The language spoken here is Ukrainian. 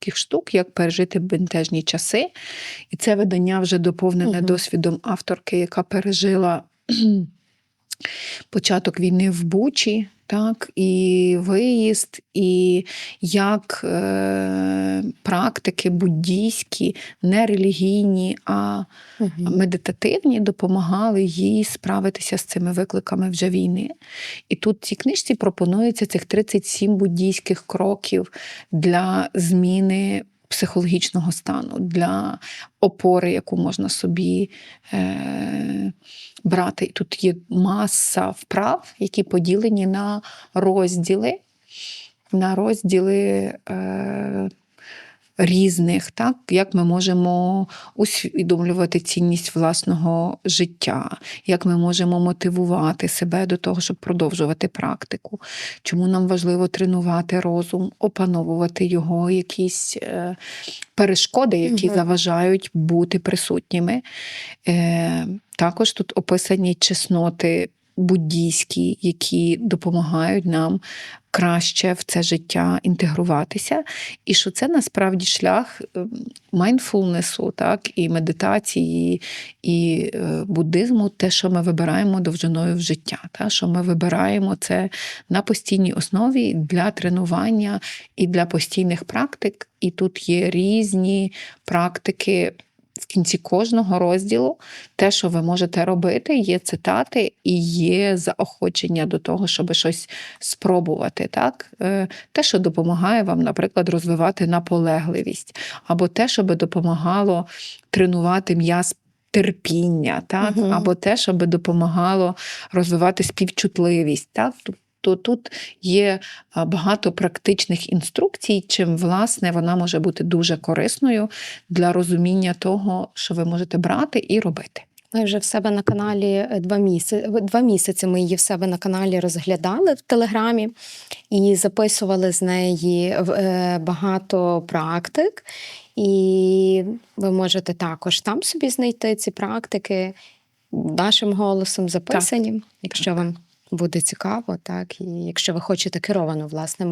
таких штук, як пережити бентежні часи. І це видання вже доповнене угу. досвідом авторки, яка пережила початок війни в Бучі, так, і виїзд, і як е, практики буддійські, не релігійні, а Мгм. медитативні допомагали їй справитися з цими викликами вже війни. І тут в цій книжці пропонується цих 37 буддійських кроків для зміни психологічного стану, для опори, яку можна собі е, брати. І тут є маса вправ, які поділені на розділи, на розділи. Е, Різних, так як ми можемо усвідомлювати цінність власного життя, як ми можемо мотивувати себе до того, щоб продовжувати практику, чому нам важливо тренувати розум, опановувати його якісь е, перешкоди, які Мгм. заважають бути присутніми. Е, також тут описані чесноти буддійські, які допомагають нам краще в це життя інтегруватися, і що це насправді шлях майндфулнесу, так, і медитації, і е, буддизму, те, що ми вибираємо довжиною в життя, та, що ми вибираємо це на постійній основі для тренування і для постійних практик. І тут є різні практики. В кінці кожного розділу те, що ви можете робити, є цитати і є заохочення до того, щоб щось спробувати. Так? Е, Те, що допомагає вам, наприклад, розвивати наполегливість, або те, що допомагало тренувати м'яз терпіння, так? Мгм. або те, що би допомагало розвивати співчутливість. Так? То тут є багато практичних інструкцій, чим власне вона може бути дуже корисною для розуміння того, що ви можете брати і робити. Ми вже в себе на каналі е, два місяці. Два місяці ми її в себе на каналі розглядали в Телеграмі і записували з неї е, багато практик. І ви можете також там собі знайти ці практики нашим голосом записані, якщо вам буде цікаво, так? І якщо ви хочете керовану власне